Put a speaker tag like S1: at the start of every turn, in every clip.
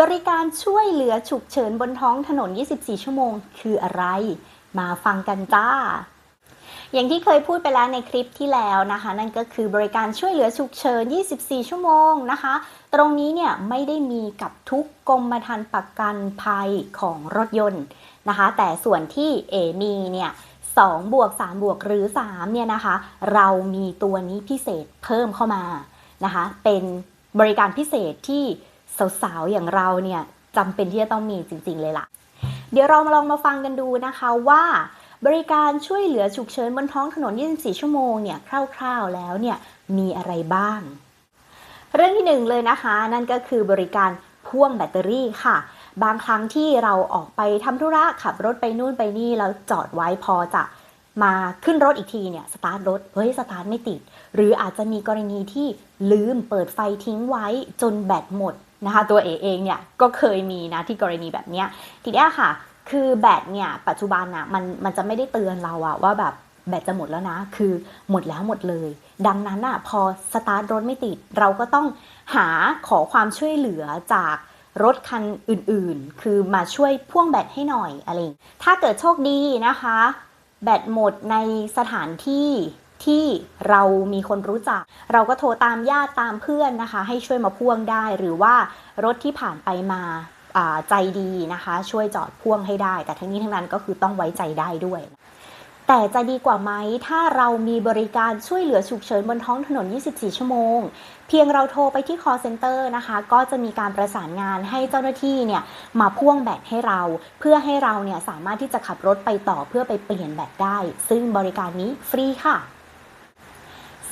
S1: บริการช่วยเหลือฉุกเฉินบนท้องถนน 24 ชั่วโมง คืออะไร มาฟังกันจ้า อย่างที่เคยพูดไปแล้วในคลิปที่แล้วนะคะ นั่นก็คือบริการช่วยเหลือฉุกเฉิน 24 ชั่วโมงนะคะ ตรงนี้เนี่ยไม่ได้มีกับทุกกรมธรรม์ประกันภัยของรถยนต์นะคะ แต่ส่วนที่เอมีเนี่ย2บวก3บวกหรือ3เนี่ยนะคะ เรามีตัวนี้พิเศษเพิ่มเข้ามานะคะ เป็นบริการพิเศษที่ สาวๆอย่างเราเนี่ยจำเป็นที่จะต้องมีจริง ๆ เลยล่ะ เดี๋ยวเรามาลองมาฟังกันดูนะคะว่าบริการช่วยเหลือฉุกเฉินบนท้องถนน 24 ชั่วโมงเนี่ยคร่าวๆแล้วเนี่ยมีอะไรบ้าง เรื่องที่หนึ่งเลยนะคะ นั่นก็คือบริการพ่วงแบตเตอรี่ค่ะ บางครั้งที่เราออกไปทำธุระขับรถไปนู่นไปนี่แล้วจอดไว้พอจะมาขึ้นรถอีกทีเนี่ยสตาร์ทรถเฮ้ยสตาร์ทไม่ติด หรืออาจจะมีกรณีที่ลืมเปิดไฟทิ้งไว้จนแบตหมด นะคะตัวเอเองเนี่ยก็เคยมีนะที่กรณีแบบเนี้ยทีเนี้ยค่ะ คือแบตเนี่ยปัจจุบันอะมันมันจะไม่ได้เตือนเราอะว่าแบบแบตจะหมดแล้วนะ คือหมดแล้วหมดเลย ดังนั้นอะพอสตาร์ทรถไม่ติด เราก็ต้องหาขอความช่วยเหลือจากรถคันอื่นๆ คือมาช่วยพ่วงแบตให้หน่อยอะไรถ้าเกิดโชคดีนะคะ แบตหมดในสถานที่ ที่เรามีคนรู้จัก เราก็โทรตามญาติตามเพื่อนนะคะ ให้ช่วยมาพ่วงได้หรือว่ารถที่ผ่านไปมาใจดีนะคะ ช่วยจอดพ่วงให้ได้ แต่ทั้งนี้ทั้งนั้นก็คือต้องไว้ใจได้ด้วย แต่จะดีกว่าไหมถ้าเรามีบริการช่วยเหลือฉุกเฉินบนท้องถนน 24 ชั่วโมง เพียงเราโทรไปที่ call center นะคะ ก็จะมีการประสานงานให้เจ้าหน้าที่เนี่ยมาพ่วงแบตให้เรา เพื่อให้เราเนี่ยสามารถที่จะขับรถไปต่อเพื่อไปเปลี่ยนแบตได้ ซึ่งบริการนี้ฟรีค่ะ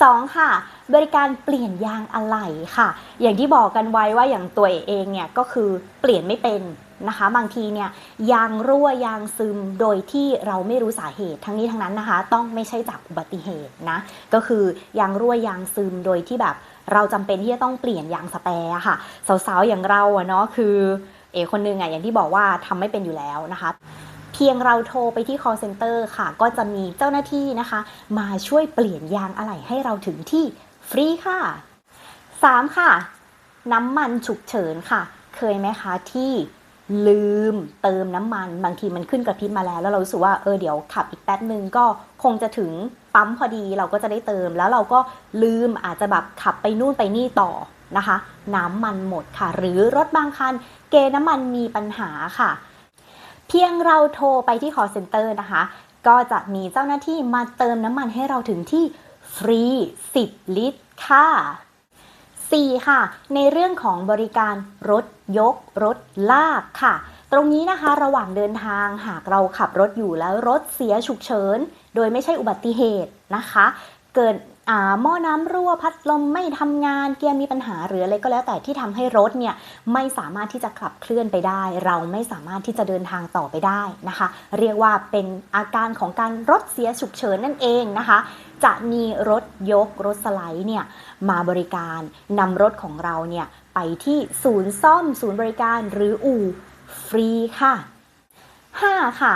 S1: 2. ค่ะ บริการเปลี่ยนยางอะไหล่ค่ะ อย่างที่บอกกันไว้ว่าอย่างตัวเองเนี่ยก็คือเปลี่ยนไม่เป็นนะคะ บางทีเนี่ยยางรั่วยางซึมโดยที่เราไม่รู้สาเหตุ ทั้งนี้ทั้งนั้นนะคะ ต้องไม่ใช่จากอุบัติเหตุนะ ก็คือยางรั่วยางซึมโดยที่แบบเราจำเป็นที่จะต้องเปลี่ยนยางสแปร์ค่ะ สาวๆอย่างเราอะเนาะคือ เอคนนึงอะอย่างที่บอกว่าทำไม่เป็นอยู่แล้วนะคะ พียงเราโทรไปที่ call center ค่ะ ก็จะมีเจ้าหน้าที่นะคะ มาช่วยเปลี่ยนยางอะไหล่ให้เราถึงที่ฟรีค่ะ 3. ค่ะ น้ำมันฉุกเฉินค่ะ เคยไหมคะที่ลืมเติมน้ำมัน บางทีมันขึ้นกระพริบมาแล้ว แล้วเรารู้สึกว่าเออเดี๋ยวขับอีกแป๊บนึงก็คงจะถึงปั๊มพอดีเราก็จะได้เติมแล้วเราก็ลืมอาจจะแบบขับไปนู่นไปนี่ต่อนะคะ น้ำมันหมดค่ะ หรือรถบางคัน เกน้ำมันมีปัญหาค่ะ เพียงเราโทรไปที่ call center นะคะ ก็จะมีเจ้าหน้าที่มาเติมน้ำมันให้เราถึงที่ฟรี 10 ลิตรค่ะ 4. ค่ะ ในเรื่องของบริการรถยก รถลากค่ะ ตรงนี้นะคะระหว่างเดินทางหากเราขับรถอยู่แล้วรถเสียฉุกเฉิน โดยไม่ใช่อุบัติเหตุนะคะ เกิด หม้อน้ำรั่วพัดลมไม่ทำงานเกียร์มีปัญหาหรืออะไรก็แล้วแต่ที่ทำให้รถเนี่ยไม่สามารถที่จะขับเคลื่อนไปได้ เราไม่สามารถที่จะเดินทางต่อไปได้นะคะ เรียกว่าเป็นอาการของการรถเสียฉุกเฉินนั่นเองนะคะ จะมีรถยกรถสไลด์เนี่ยมาบริการนำรถของเราเนี่ยไปที่ศูนย์ซ่อมศูนย์บริการหรืออู่ฟรีค่ะ 5. ค่ะ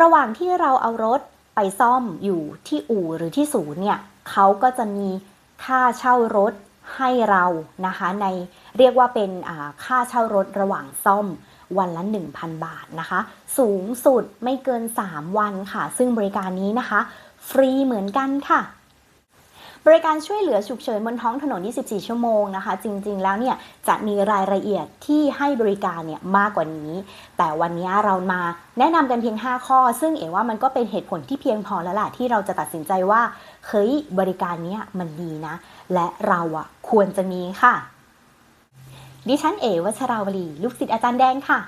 S1: ระหว่างที่เราเอารถไปซ่อมอยู่ที่อู่หรือที่ศูนย์เนี่ย เขาก็จะมีค่าเช่ารถให้เรานะคะในเรียกว่าเป็นค่าเช่ารถระหว่างซ่อมวันละ 1,000 บาทนะคะ สูงสุดไม่เกิน 3 วันค่ะ ซึ่งบริการนี้นะคะ ฟรีเหมือนกันค่ะ บริการช่วยเหลือฉุกเฉินบนท้องถนน 24 ชั่วโมงนะคะ จริงๆแล้วเนี่ยจะมีรายละเอียดที่ให้บริการเนี่ยมากกว่านี้ แต่วันนี้เรามาแนะนำกันเพียง 5 ข้อ ซึ่งเอ๋ว่ามันก็เป็นเหตุผลที่เพียงพอแล้วล่ะที่เราจะตัดสินใจว่า เฮ้ยบริการเนี้ยมันดีนะ และเราอะควรจะมีค่ะ ดิฉันเอ๋วัชราวลี ลูกศิษย์อาจารย์แดงค่ะ